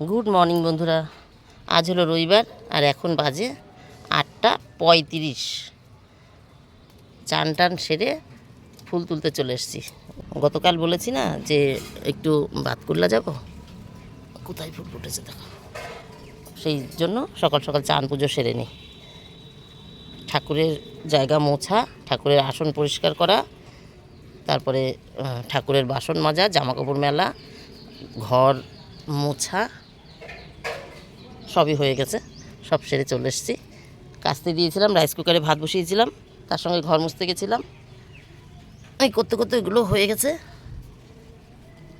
Good morning বন্ধুরা। আজ হলো রবিবার, আর এখন বাজে আটটা পঁয়ত্রিশ। চান টান সেরে ফুল তুলতে চলে এসেছি। গতকাল বলেছি না যে একটু বাতকুল্লা যাব? কোথায় ফুল ফুটেছে দেখো। সেই জন্য সকাল সকাল চান পুজো সেরে নিই ঠাকুরের জায়গা মোছা, ঠাকুরের আসন পরিষ্কার করা, তারপরে ঠাকুরের বাসন মাজা, জামাকাপড় মেলা, ঘর মোছা সবই হয়ে গেছে। সব সেরে চলে এসেছি। কাস্তে দিয়েছিলাম রাইস কুকারে ভাত বসিয়েছিলাম, তার সঙ্গে ঘর মুছতে গেছিলাম। এই করতে করতে এগুলো হয়ে গেছে।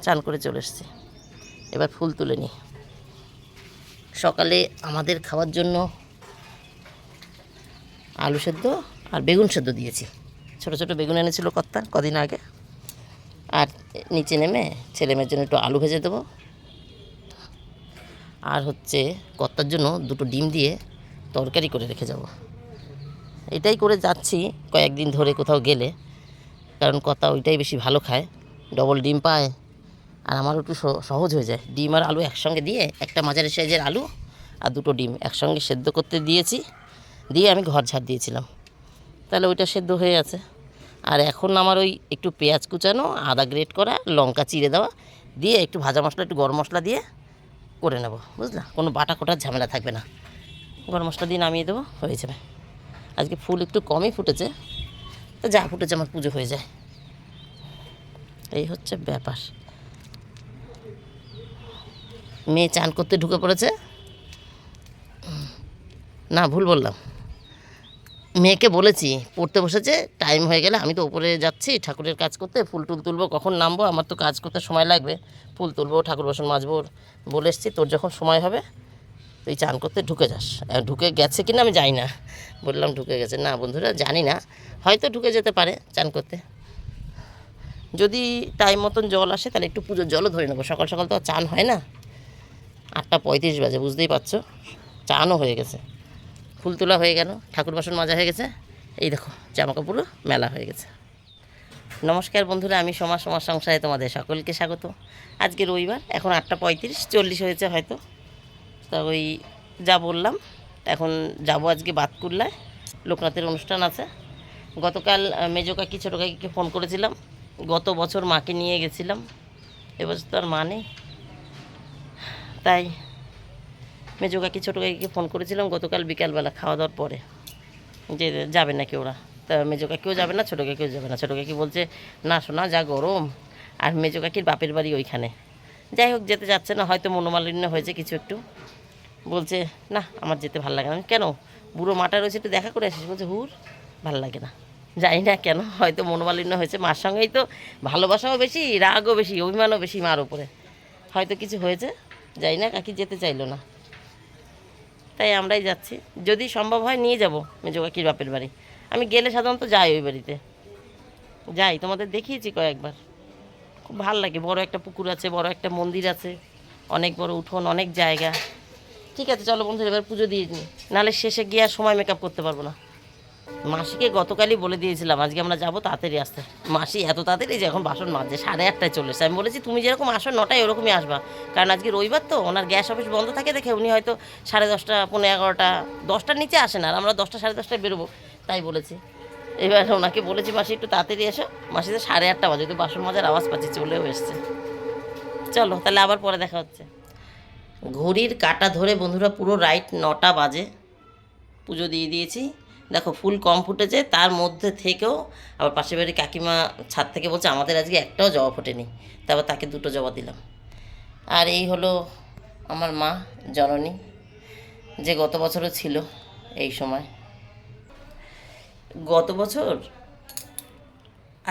চান করে চলে এসেছি। এবার ফুল তুলে নিই। সকালে আমাদের খাওয়ার জন্য আলু সেদ্ধ আর বেগুন সেদ্ধ দিয়েছি। ছোট ছোট বেগুন এনেছিল কর্তা কদিন আগে। আর নিচে নেমে ছেলে মেয়ের জন্য একটু আলু ভেজে দেবো। আর হচ্ছে কর্তার জন্য দুটো ডিম দিয়ে তরকারি করে রেখে যাব। এটাই করে যাচ্ছি কয়েকদিন ধরে কোথাও গেলে। কারণ কর্তা ওইটাই বেশি ভালো খায় ডবল ডিম পায়। আর আমার একটু সহজ হয়ে যায়। ডিম আর আলু একসঙ্গে দিয়ে একটা মাঝারি সাইজের আলু আর দুটো ডিম একসঙ্গে সেদ্ধ করতে দিয়েছি। দিয়ে আমি ঘর ঝাড় দিয়েছিলাম। তাহলে ওইটা সেদ্ধ হয়ে আছে। আর এখন আমার ওই একটু পেঁয়াজ কুচানো, আদা গ্রেট করা, লঙ্কা চিড়ে দেওয়া, দিয়ে একটু ভাজা মশলা, একটু গরম মশলা দিয়ে করে নেব, বুঝলা? কোনো বাটা কোটার ঝামেলা থাকবে না। গরম মশলা দিয়ে নামিয়ে দেবো, হয়ে যাবে। আজকে ফুল একটু কমই ফুটেছে, তো যা ফুটেছে আমার পুজো হয়ে যায়। এই হচ্ছে ব্যাপার। মেয়ে চান করতে ঢুকে পড়েছে। না, ভুল বললাম। মেয়েকে বলেছি, পড়তে বসেছে টাইম হয়ে গেলে আমি তো উপরে যাচ্ছি, ঠাকুরের কাজ করতে, ফুল টুল তুলবো, কখন নামবো, আমার তো কাজ করতে সময় লাগবে, ফুল তুলবো, ঠাকুর বাসন মাজবো, বলে এসছি, তোর যখন সময় হবে, তুই চান করতে ঢুকে যাস। ঢুকে গেছে কিনা আমি জানি না। বললাম ঢুকে গেছে। না বন্ধুরা, জানি না, হয়তো ঢুকে যেতে পারে চান করতে। যদি টাইম মতন জল আসে, তাহলে একটু পুজোর জলও ধরে নেব। সকাল সকাল তো চান হয় না। আটটা পঁয়ত্রিশ বাজে, বুঝতেই পারছ? চানও হয়ে গেছে। ফুল তোলা হয়ে গেল, ঠাকুর বাসন মাজা হয়ে গেছে। এই দেখো জামা কাপড়ও মেলা হয়ে গেছে। নমস্কার বন্ধুরা, আমি সমাজ সমাজ সংসারে তোমাদের সকলকে স্বাগত। আজকে রবিবার, এখন আটটা পঁয়ত্রিশ, চল্লিশ হয়েছে হয়তো। তা ওই যা বললাম, এখন যাব আজকে বাতকুল্লায়। লোকনাথের অনুষ্ঠান আছে। গতকাল মেজো কাকি ছোটো কাকিকে ফোন করেছিলাম। গত বছর মাকে নিয়ে গেছিলাম। এবছর তো আর মা নেই। তাই মেজো কাকি, ছোটো কাকিকে ফোন করেছিলাম, গতকাল বিকালবেলা খাওয়া দাওয়ার পরে। যে যাবে নাকি ওরা? তা মেজো কাকিও যাবে না, ছোটো কাকিও যাবে না। ছোটো কাকি বলছে, না শোনা যা গরম। আর মেজো কাকির বাপের বাড়ি ওইখানে। যাই হোক, যেতে যাচ্ছে না, হয়তো মনোমালিন্য হয়েছে কিছু একটু। বলছে, না, আমার যেতে ভালো লাগে না। কেন? বুড়ো মাটা রয়েছে, একটু দেখা করে আসিস। বলছে, হুর, ভালো লাগে না। জানি না কেন, হয়তো মনোমালিন্য হয়েছে। মার সঙ্গেই তো ভালোবাসাও বেশি, রাগও বেশি, অভিমানও বেশি মার উপরে। হয়তো কিছু হয়েছে যাই না, কাকি যেতে চাইলো না। তাই আমরাই যাচ্ছি। যদি সম্ভব হয় নিয়ে যাব মেজো কাকির বাপের বাড়ি। আমি গেলে সাধারণত যাই ওই বাড়িতে। যাই, তোমাদের দেখিয়েছি কয়েকবার। খুব ভালো লাগে, বড় একটা পুকুর আছে, বড় একটা মন্দির আছে, অনেক বড় উঠোন, অনেক জায়গা। ঠিক আছে, চলো বন্ধুরা, এবার পুজো দিয়ে নিই নাহলে শেষে গিয়ে আর সময় মেকআপ করতে পারব না। মাসিকে গতকালই বলে দিয়েছিলাম, আজকে আমরা যাব তাড়াতাড়ি আসতে। মাসি এত তাড়াতাড়ি যে এখন বাসন মাজছে, সাড়ে আটটায় চলে আমি বলেছি, তুমি যেরকম আসো নটায় ওরকমই আসবা। কারণ আজকে রবিবার তো, ওনার গ্যাস অফিস বন্ধ থাকে দেখে উনি হয়তো সাড়ে দশটা পনেরো এগারোটা, দশটার নিচে আসেন আর আমরা দশটা, সাড়ে দশটায় বেরোবো, তাই বলেছি। এবার ওনাকে বলেছি, মাসি, একটু তাড়াতাড়ি এসো। মাসি তো সাড়ে আটটা বাজে, তো বাসন মাজার আওয়াজ পাচ্ছি, চলেও এসছে। চলো, তাহলে আবার পরে দেখা হচ্ছে। ঘড়ির কাটা ধরে বন্ধুরা পুরো রাইট নটা বাজে। পুজো দিয়ে দিয়েছি। দেখো ফুল কম ফুটেছে, তার মধ্যে থেকেও আবার পাশের বাড়ির কাকিমা ছাদ থেকে বলছে, আমাদের আজকে একটাও জবা ফোটেনি। তারপর তাকে দুটো জবা দিলাম। আর এই হলো আমার মা, জননী, যে গত বছরও ছিল এই সময়। গত বছর,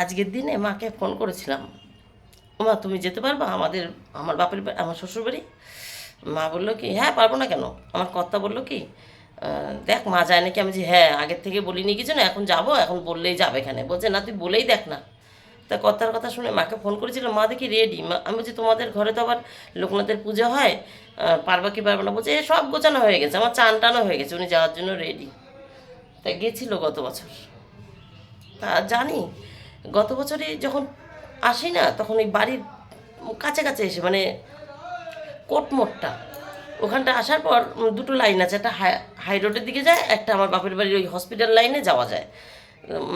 আজকের দিনে মাকে ফোন করেছিলাম, মা, তুমি যেতে পারবা? আমাদের, আমার বাপের আমার শ্বশুরবাড়ি? মা বলল কি হ্যাঁ পারব না কেন? আমার কর্তা বলল কি দেখ, মা যায় নাকি আমি যে হ্যাঁ আগের থেকে বলিনি কিছু না, এখন যাব, এখন বললেই যাবে এখানে। বলছে, না, তুই বলেই দেখ না। তা কর্তার কথা শুনে মাকে ফোন করেছিল, মা, দেখি রেডি মা, আমি বলছি, তোমাদের ঘরে তো আবার লোকনাথের পুজো হয় পারবা কি পারবে না? বলছে, এ সব গোছানো হয়ে গেছে, আমার চান টানো হয়ে গেছে, উনি যাওয়ার জন্য রেডি তা গেছিল গত বছর। তা জানি, গত বছরে যখন আসি না তখন ওই বাড়ির কাছে কাছে এসে মানে কোটমোটটা ওখানটা আসার পর দুটো লাইন আছে, একটা হাই রোডের দিকে যায়, একটা আমার বাপের বাড়ির ওই হসপিটাল লাইনে যাওয়া যায়।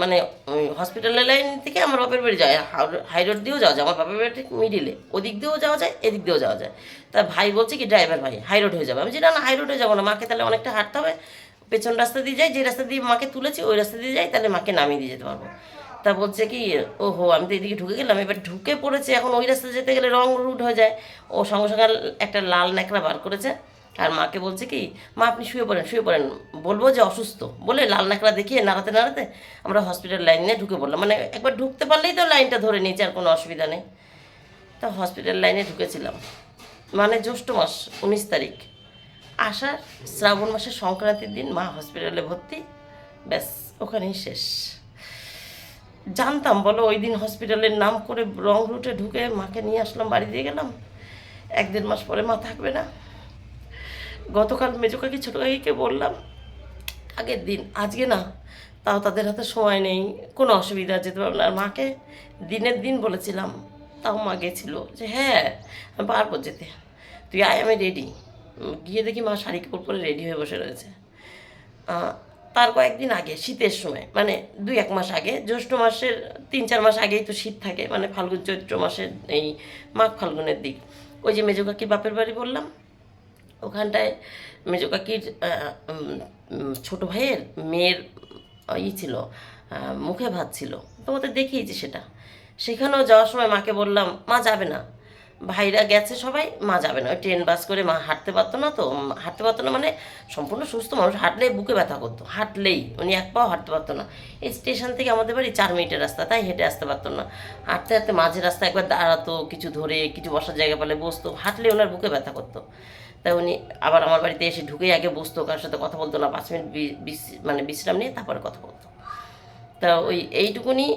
মানে ওই হসপিটালের লাইন থেকে আমার বাপের বাড়ি যায় হাই রোড দিয়েও যাওয়া যায়, আমার বাপের বাড়ি ঠিক মিডিলে ওদিক দিয়েও যাওয়া যায়, এদিক দিয়েও যাওয়া যায়। তা ভাই বলছে কি ড্রাইভার ভাই হাই রোড হয়ে যাবে। আমি যেটা না হাই রোডে যাব না, মাকে তাহলে অনেকটা হাঁটতে হবে, পেছন রাস্তা দিয়ে যাই, যে রাস্তা দিয়ে মাকে তুলেছি, ওই রাস্তা দিয়ে যাই, তাহলে মাকে নামিয়ে দিয়ে যেতে পারব। তা বলছে কি ও হো আমি তো এদিকে ঢুকে গেলাম। এবার ঢুকে পড়েছে, এখন ওই রাস্তা যেতে গেলে রং রুট হয়ে যায়। ও সঙ্গে সঙ্গে একটা লাল ন্যাকড়া বার করেছে। আর মাকে বলছে কি, মা, আপনি শুয়ে পড়েন শুয়ে পড়েন। বলব যে অসুস্থ। বলে লাল ন্যাকড়া দেখিয়ে নাড়াতে নাড়াতে আমরা হসপিটাল লাইনে ঢুকে পড়লাম। মানে একবার ঢুকতে পারলেই তো লাইনটা ধরে নিয়েছে, আর কোনো অসুবিধা নেই। তা হসপিটাল লাইনে ঢুকেছিলাম। মানে জ্যৈষ্ঠ মাস, উনিশ তারিখ। আসার শ্রাবণ মাসের সংক্রান্তির দিন মা হসপিটালে ভর্তি। ব্যাস, ওখানেই শেষ। জানতাম, বলো ওই দিন হসপিটালের নাম করে রং রুটে ঢুকে মাকে নিয়ে আসলাম, বাড়ি দিয়ে গেলাম। এক দেড় মাস পরে মা থাকবে না। গতকাল মেজো কাকি, ছোটো কাকিকে বললাম, আগের দিন, আজকে না, তাও তাদের হাতে সময় নেই, কোনো অসুবিধা, যেতে পারবে না। মাকে দিনের দিন বলেছিলাম, তাও মা গেছিল। যে হ্যাঁ আমি পারব যেতে। তুই আয়, আমি রেডি গিয়ে দেখি মা শাড়ি কাপড় পরে রেডি হয়ে বসে রয়েছে। তার কয়েকদিন আগে, শীতের সময় মানে দুই এক মাস আগে, জ্যৈষ্ঠ মাসের তিন চার মাস আগেই তো শীত থাকে মানে ফাল্গুন, চৈত্র মাসের এই মাঘ ফাল্গুনের দিক। ওই যে মেজো কাকির বাপের বাড়ি বললাম, ওখানটায় মেজো কাকির ছোট ভাইয়ের মেয়ের ই ছিল মুখে ভাত ছিল। তোমাদের দেখিয়েছি সেটা। সেখানেও যাওয়ার সময় মাকে বললাম, মা যাবে না। ভাইরা গেছে সবাই, মা যাবে না। ওই ট্রেন বাস করে মা হাঁটতে পারতো না তো হাঁটতে পারতো না মানে সম্পূর্ণ সুস্থ মানুষ। হাঁটলে বুকে ব্যথা করতো, হাঁটলেই। উনি এক পাও হাঁটতে পারতো না। এই স্টেশন থেকে আমাদের বাড়ি চার মিনিটের রাস্তা, তাই হেঁটে আসতে পারতো না। হাঁটতে হাঁটতে মাঝে রাস্তা একবার দাঁড়াতো, কিছু ধরে, কিছু বসার জায়গা পেলে বসতো হাঁটলে ওনার বুকে ব্যথা করতো। তাই উনি আবার আমার বাড়িতে এসে ঢুকেই আগে বসতো, কারোর সাথে কথা বলতো না, পাঁচ মিনিট মানে বিশ্রাম নিয়ে তারপরে কথা বলতো। তা ওই এইটুকুনি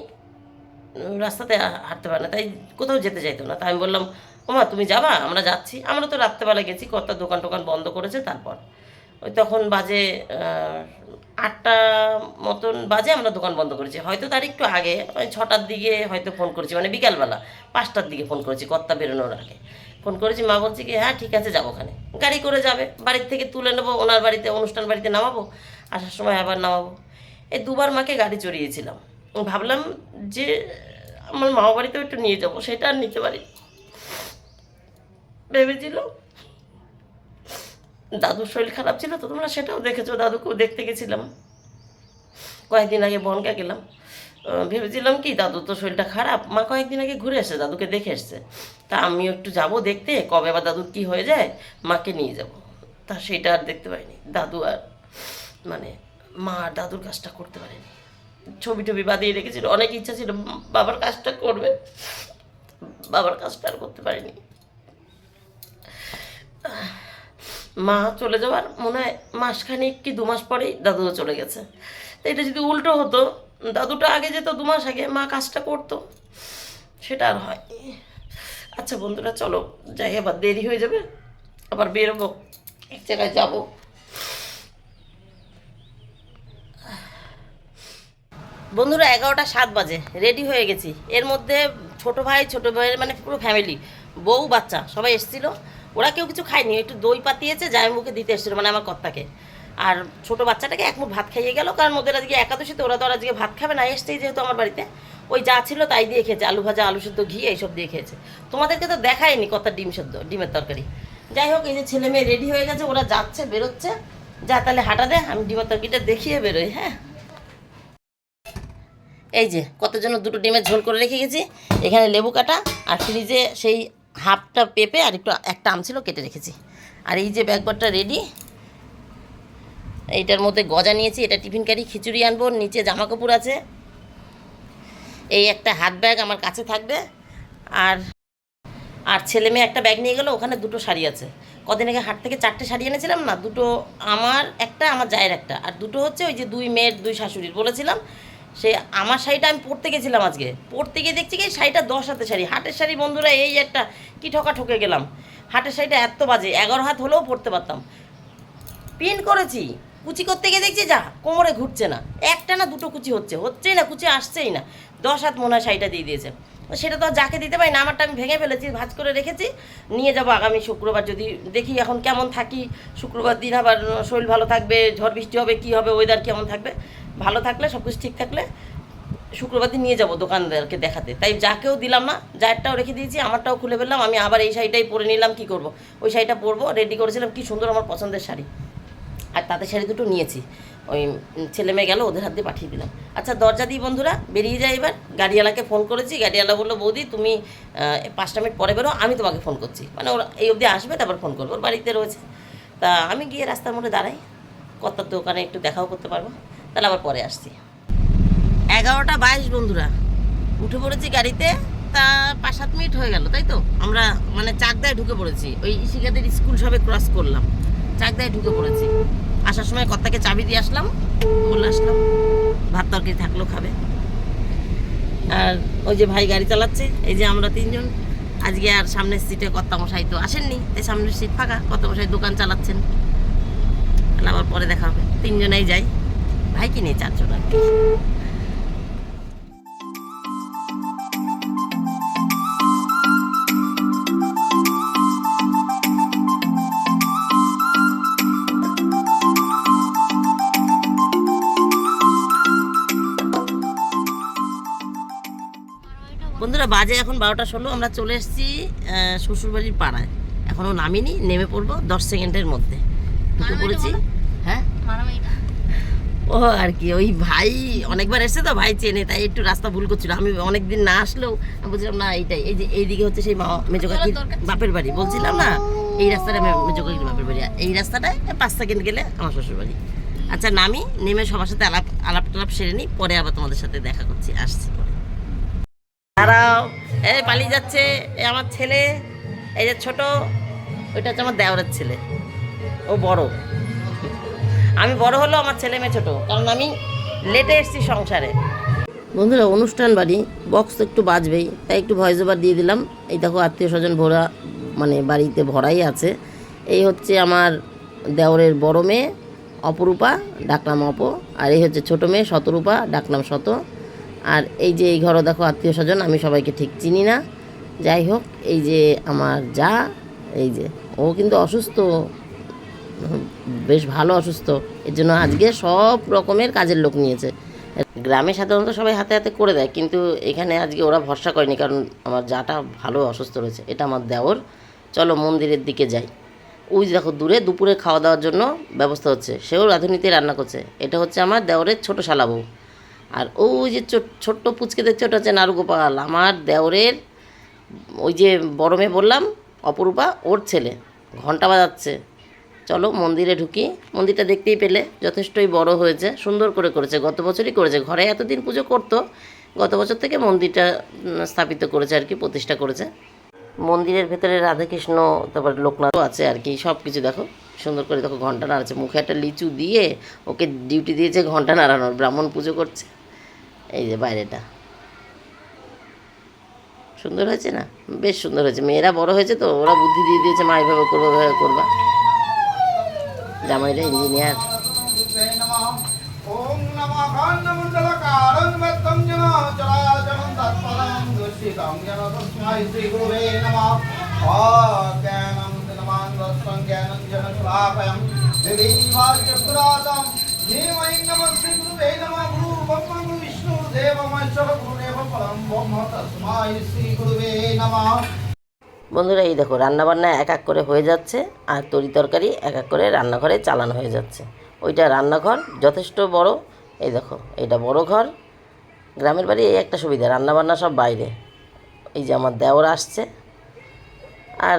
রাস্তাতে হাঁটতে পারে না, তাই কোথাও যেতে চাইতো না। তাই আমি বললাম, ওমা, তুমি যাবা? আমরা যাচ্ছি। আমরা তো রাত্রেবেলা গেছি কত দোকান টোকান বন্ধ করেছে তারপর। ওই তখন বাজে আটটা মতন বাজে আমরা দোকান বন্ধ করেছি। হয়তো তার একটু আগে, ওই ছটার দিকে হয়তো ফোন করেছি মানে বিকালবেলা পাঁচটার দিকে ফোন করেছি কর্তা বেরোনোর আগে। ফোন করেছি, মা বলছি কি হ্যাঁ ঠিক আছে, যাব ওখানে। গাড়ি করে যাবে, বাড়ির থেকে তুলে নেব, ওনার বাড়িতে, অনুষ্ঠান বাড়িতে নামাবো, আসার সময় আবার নামাবো। এই দুবার মাকে গাড়ি চড়িয়েছিলাম। ভাবলাম যে আমার মামা বাড়িতেও একটু নিয়ে যাব, সেটা আর নিতে পারি। ভেবেছিল, দাদুর শরীর খারাপ ছিল তো তোমরা সেটাও দেখেছ দাদুকেও দেখতে গেছিলাম। কয়েকদিন আগে বনকা গেলাম। ভেবেছিলাম কি, দাদু তো শরীরটা খারাপ, মা কয়েকদিন আগে ঘুরে এসে দাদুকে দেখে এসছে। তা আমিও একটু যাব দেখতে, কবে আবার দাদুর কি হয়ে যায়, মাকে নিয়ে যাব। তা সেটা আর দেখতে পাইনি, দাদু আর মানে মা আর দাদুর কাজটা করতে পারেনি। ছবি টবি বাঁধিয়ে রেখেছিল। অনেক ইচ্ছা ছিল বাবার কাজটা করবে। বাবার কাজটা আর করতে পারিনি। মা চলে যাওয়ার মনে হয় মাসখানিক কি দু মাস পরেই দাদুও চলে গেছে। এটা যদি উল্টো হতো, দাদুটা আগে যেত দু মাস আগে, মা কাজটা করতো, সেটা আর হয়। আচ্ছা বন্ধুরা, চলো, যাই আবার দেরি হয়ে যাবে, আবার বেরোবো। এক জায়গায় যাব। বন্ধুরা এগারোটা সাত বাজে রেডি হয়ে গেছি। এর মধ্যে ছোট ভাই, ছোট ভাইয়ের মানে পুরো ফ্যামিলি বউ, বাচ্চা, সবাই এসেছিল। ওরা কেউ কিছু খায়নি, একটু দই পাতিয়েছে মুখে দিতে এসেছিল মানে আমার কর্তাকে। আর ছোট বাচ্চাটাকে এক মুঠ ভাত খাইয়ে গেল, কারণ ওদের আজকে একাদশীতে, ওরা তো আর আজকে ভাত খাবে না, এসছেই যেহেতু আমার বাড়িতে। ওই যা ছিল তাই দিয়ে খেয়েছে, আলু ভাজা, আলু সেদ্ধ, ঘি, এইসব দিয়ে খেয়েছে। তোমাদেরকে তো দেখায়নি কত ডিম সেদ্ধ, ডিমের তরকারি। যাই হোক, এই যে ছেলে মেয়ে রেডি হয়ে গেছে, ওরা যাচ্ছে, বেরোচ্ছে। যা তাহলে হাঁটা দে, আমি ডিমের তরকারিটা দেখিয়ে বেরোই হ্যাঁ? এই যে কত জন্য দুটো ডিমের ঝোল করে রেখে গেছি। এখানে লেবু কাটা আর ফ্রিজে সেই হাফটা পেঁপে আর একটু, একটা আম ছিল, কেটে রেখেছি। আর এই যে ব্যাগবারটা রেডি এইটার মধ্যে গজা নিয়েছি। এটা টিফিন কারি, খিচুড়ি আনব, নিচে জামা কাপড় আছে। এই একটা হাত ব্যাগ আমার কাছে থাকবে। আর আর ছেলে মেয়ে একটা ব্যাগ নিয়ে গেলো, ওখানে দুটো শাড়ি আছে। কদিন আগে হাট থেকে চারটে শাড়ি এনেছিলাম না, দুটো আমার একটা, আমার জায়ের একটা। আর দুটো হচ্ছে ওই যে দুই মেয়ের, দুই শাশুড়ির, বলেছিলাম। সে আমার শাড়িটা আমি পরতে গেছিলাম আজকে। পরতে গিয়ে দেখছি কি, শাড়িটা দশ হাতে শাড়ি। হাটের শাড়ি বন্ধুরা, এই একটা কি ঠকা ঠকে গেলাম। হাটের শাড়িটা এত বাজে, এগারো হাত হলেও পরতে পারতাম। পিন করেছি, কুচি করতে গিয়ে দেখছি যা, কোমরে ঘুরছে না। একটা না দুটো কুচি হচ্ছে, হচ্ছেই না, কুচি আসছেই না। দশ হাত মনে হয় শাড়িটা দিয়ে দিয়েছে। সেটা তো যাকে দিতে পারি না, আমারটা আমি ভেঙে ফেলেছি, ভাজ করে রেখেছি। নিয়ে যাব আগামী শুক্রবার, যদি দেখি এখন কেমন থাকি, শুক্রবার দিন আবার শরীর ভালো থাকবে, ঝড় বৃষ্টি হবে, কি হবে ওয়েদার কেমন থাকবে, ভালো থাকলে, সব কিছু ঠিক থাকলে শুক্রবার দিন নিয়ে যাব দোকানদারকে দেখাতে। তাই যাকেও দিলাম না যারটাও রেখে দিয়েছি, আমারটাও খুলে ফেললাম, আমি আবার এই শাড়িটাই পরে নিলাম, কি করব? ওই শাড়িটা পরবো রেডি করেছিলাম, কি সুন্দর আমার পছন্দের শাড়ি। আর তাতে শাড়ি দুটো নিয়েছি। ওই ছেলে মেয়ে গেল, ওদের হাত দিয়ে পাঠিয়ে দিলাম। আচ্ছা দরজা দিই বন্ধুরা, বেরিয়ে যায় এবার। গাড়িওয়ালাকে ফোন করেছি, গাড়িওয়ালা বলল, বৌদি, তুমি পাঁচটা মিনিট পরে বেরো, আমি তোমাকে ফোন করছি। মানে ওরা এই অবধি আসবে, তারপর ফোন করব, ওর বাড়িতে রয়েছে। তা আমি গিয়ে রাস্তার মোড়ে দাঁড়াই কত্তার দোকানে একটু দেখাও করতে পারব। তাহলে আবার পরে আসছি। এগারোটা বাইশ বন্ধুরা, উঠে পড়েছি গাড়িতে, তা পাঁচ সাত মিনিট হয়ে গেল, তাই তো? আমরা মানে চাকদায় ঢুকে পড়েছি, ওই ইশিকাদের স্কুল সবে ক্রস করলাম, চাকদায় ঢুকে পড়েছি। আসার সময় কর্তাকে চাবি দিয়ে আসলাম। বলে আসলাম, ভাত তরকারি থাকল খাবে। আর ওই যে ভাই গাড়ি চালাচ্ছে, এই যে আমরা তিনজন। আজকে আর সামনের সিটে কর্তা মশাই তো আসেননি, তাই সামনের সিট ফাঁকা কর্তামশাই দোকান চালাচ্ছেন। আবার পরে দেখা হবে। তিনজনেই যাই। ভাই কিনে চারজন আর কি? বাজে এখন বারোটা ষোলো আমরা চলে এসেছি শ্বশুরবাড়ির পাড়ায়। এখনও নামিনি নেমে পড়ব দশ সেকেন্ডের মধ্যে। ঢুকে পড়েছি হ্যাঁ? ও আর কি ওই ভাই অনেকবার এসে তো ভাই চেনে তাই একটু রাস্তা ভুল করছিল। আমি অনেক দিন না আসলেও আমি বলছিলাম না এইটাই এই যে এইদিকে হচ্ছে সেই মেজো কাকির বাপের বাড়ি। বলছিলাম না এই রাস্তাটা মেজো কাকির বাপের বাড়ি। আর এই রাস্তাটায় পাঁচ সেকেন্ড গেলে আমার শ্বশুর বাড়ি আচ্ছা নামি নেমে সবার সাথে আলাপ আলাপ টালাপ সেরে নিই পরে আবার তোমাদের সাথে দেখা করছি আসছি পরে। দাঁড়াও এই পালিয়ে যাচ্ছে, এই আমার ছেলে, এই যে ছোট, ওইটা হচ্ছে আমার দেওরের ছেলে। ও বড়। আমি বড় হলো আমার ছেলে মেয়ে ছোট, কারণ আমি লেটে এসেছি সংসারে। বন্ধুরা, অনুষ্ঠান বাড়ি বক্স তো একটু বাজবেই, তাই একটু ভয়েস ওভার দিয়ে দিলাম। এই দেখো আত্মীয় স্বজন ভরা মানে বাড়িতে ভরাই আছে। এই হচ্ছে আমার দেওরের বড় মেয়ে, অপরূপা, ডাকনাম অপ। আর এই হচ্ছে ছোট মেয়ে, শতরূপা, ডাকনাম শত। আর এই যে এই ঘরও দেখো আত্মীয় স্বজন, আমি সবাইকে ঠিক চিনি না। যাই হোক, এই যে আমার যা, এই যে, ও কিন্তু অসুস্থ। বেশ ভালো অসুস্থ। এর জন্য আজকে সব রকমের কাজের লোক নিয়েছে। গ্রামে সাধারণত সবাই হাতে হাতে করে দেয়, কিন্তু এখানে আজকে ওরা ভরসা করেনি, কারণ আমার যাটা ভালো অসুস্থ রয়েছে। এটা আমার দেওর। চলো মন্দিরের দিকে যাই। ওই দেখো, দূরে দুপুরে খাওয়া দাওয়ার জন্য ব্যবস্থা হচ্ছে। সেও রাঁধুনিতে রান্না করছে। এটা হচ্ছে আমার দেওরের ছোট শালাবু আর ওই যে ছোট্ট পুচকে দেখছে ওটা হচ্ছে নারুগোপাল। আমার দেওরের ওই যে বড় মেয়ে বললাম, অপরূপা, ওর ছেলে। ঘণ্টা বাজাচ্ছে। চলো মন্দিরে ঢুকি। মন্দিরটা দেখতেই পেলে, যথেষ্টই বড় হয়েছে, সুন্দর করে করেছে, গত বছরই করেছে। ঘরে এতদিন পুজো করতো, গত বছর থেকে মন্দিরটা স্থাপিত করেছে আর কি, প্রতিষ্ঠা করেছে। মন্দিরের ভেতরে রাধাকৃষ্ণ, তারপর লোকনাথও আছে আর কি সব কিছু দেখো। সুন্দর করে দেখো ঘণ্টা নাড়াচ্ছে। মুখে একটা লিচু দিয়ে ওকে ডিউটি দিয়েছে ঘণ্টা নাড়ানোর। ব্রাহ্মণ পুজো করছে। এই যে বাইরেটা। সুন্দর হয়েছে না? বেশ সুন্দর হয়েছে। মেয়েরা বড় হয়েছে তো, ওরা বুদ্ধি দিয়ে দিয়েছে মা এইভাবে করব এভাবে করবা। জামাইটা ইঞ্জিনিয়ার శ్రీ বন্ধুরা, এই দেখো, রান্নাবান্না এক এক করে হয়ে যাচ্ছে আর তরি তরকারি এক এক করে রান্নাঘরে চালানো হয়ে যাচ্ছে। ওইটা রান্নাঘর, যথেষ্ট বড়। এই দেখো, এটা বড় ঘর। গ্রামের বাড়ি এই একটা সুবিধা, রান্নাবান্না সব বাইরে। এই যে আমার দেওর আসছে। আর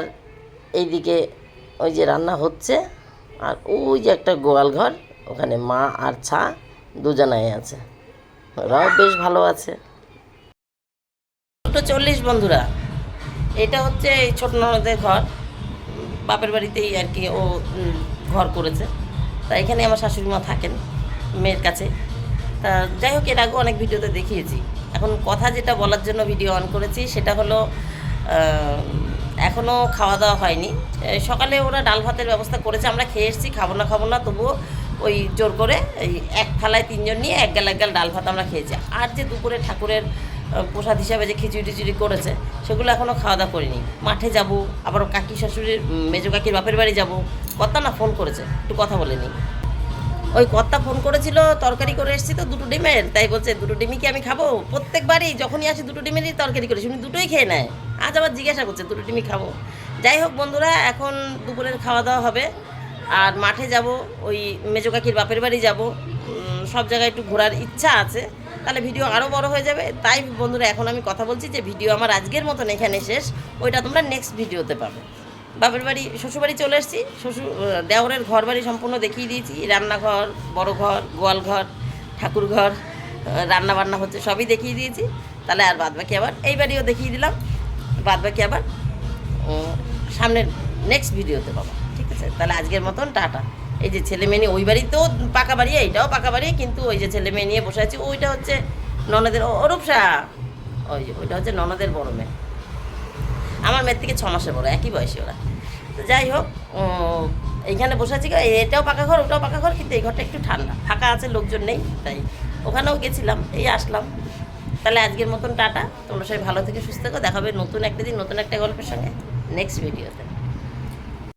এইদিকে ওই যে রান্না হচ্ছে, আর ওই যে একটা গোয়াল ঘর, ওখানে মা আর ছা দুজনাই আছে। ওরাও বেশ ভালো আছে। দুটো চল্লিশ বন্ধুরা। এটা হচ্ছে এই ছোট ননদের ঘর। বাপের বাড়িতেই আর কি ও ঘর করেছে। তা এখানে আমার শাশুড়ি মা থাকেন, মেয়ের কাছে। তা যাই হোক, এর আগেও অনেক ভিডিওতে দেখিয়েছি। এখন কথা যেটা বলার জন্য ভিডিও অন করেছি, সেটা হলো এখনও খাওয়া দাওয়া হয়নি। সকালে ওরা ডাল ভাতের ব্যবস্থা করেছে, আমরা খেয়ে এসেছি, খাব না খাব না, তবুও ওই জোর করে এই এক থালায় তিনজন নিয়ে এক গাল এক গাল ডাল ভাত আমরা খেয়েছি। আর যে দুপুরে ঠাকুরের প্রসাদ হিসাবে যে খিচুড়ি টিচুড়ি করেছে, সেগুলো এখনও খাওয়া দাওয়া করিনি। মাঠে যাব, আবার কাকি শাশুড়ির মেজো কাকির বাপের বাড়ি যাব। কর্তা না ফোন করেছে, একটু কথা বলে নিই। ওই কর্তা ফোন করেছিল, তরকারি করে এসেছি তো দুটো ডিমের, তাই বলছে, দুটো ডিমই কি আমি খাব? প্রত্যেকবারই যখনই আসি দুটো ডিমেরই তরকারি করেছি উনি দুটোই খেয়ে নেয়। আজ আবার জিজ্ঞাসা করছে, দুটো ডিমই খাব? যাই হোক বন্ধুরা, এখন দুপুরের খাওয়া দাওয়া হবে। আর মাঠে যাব, ওই মেজো কাকির বাপের বাড়ি যাব। সব জায়গায় একটু ঘোরার ইচ্ছা আছে। তাহলে ভিডিও আরও বড় হয়ে যাবে। তাই বন্ধুরা, এখন আমি কথা বলছি যে ভিডিও আমার আজকের মতন এখানে শেষ। ওইটা তোমরা নেক্সট ভিডিওতে পাবে। বাপের বাড়ি, শ্বশুরবাড়ি চলে এসেছি। শ্বশুর দেওরের ঘর বাড়ি সম্পূর্ণ দেখিয়ে দিয়েছি। রান্নাঘর, বড় ঘর, গোয়াল ঘর, ঠাকুর ঘর রান্না বান্না হচ্ছে সবই দেখিয়ে দিয়েছি। তাহলে আর বাদ বাকি আবার এই বাড়িও দেখিয়ে দিলাম। বাদ বাকি আবার সামনের নেক্সট ভিডিওতে পাবো। আছে। তাহলে আজকের মতন টাটা। এই যে ছেলে মেয়ে নিয়ে, ওই বাড়িতেও পাকা বাড়ি, এইটাও পাকা বাড়ি, কিন্তু ওই যে ছেলে মেয়ে নিয়ে বসে আছি, ওইটা হচ্ছে ননদের ও- অরূপসা ওই যে, ওইটা হচ্ছে ননদের বড় মেয়ে। আমার মেয়ের থেকে ছ মাসের বড়, একই বয়সী ওরা। তো যাই হোক এইখানে বসে আছি এটাও পাকা ঘর, ওটাও পাকা ঘর, কিন্তু এই ঘরটা একটু ঠান্ডা। ফাঁকা আছে লোকজন নেই, তাই ওখানেও গেছিলাম, এই আসলাম। তাহলে আজকের মতন টাটা, তোমরা সবাই ভালো থেকে সুস্থ থাকো, দেখাবে নতুন একটা দিন, নতুন একটা গল্পের সঙ্গে নেক্সট ভিডিওতে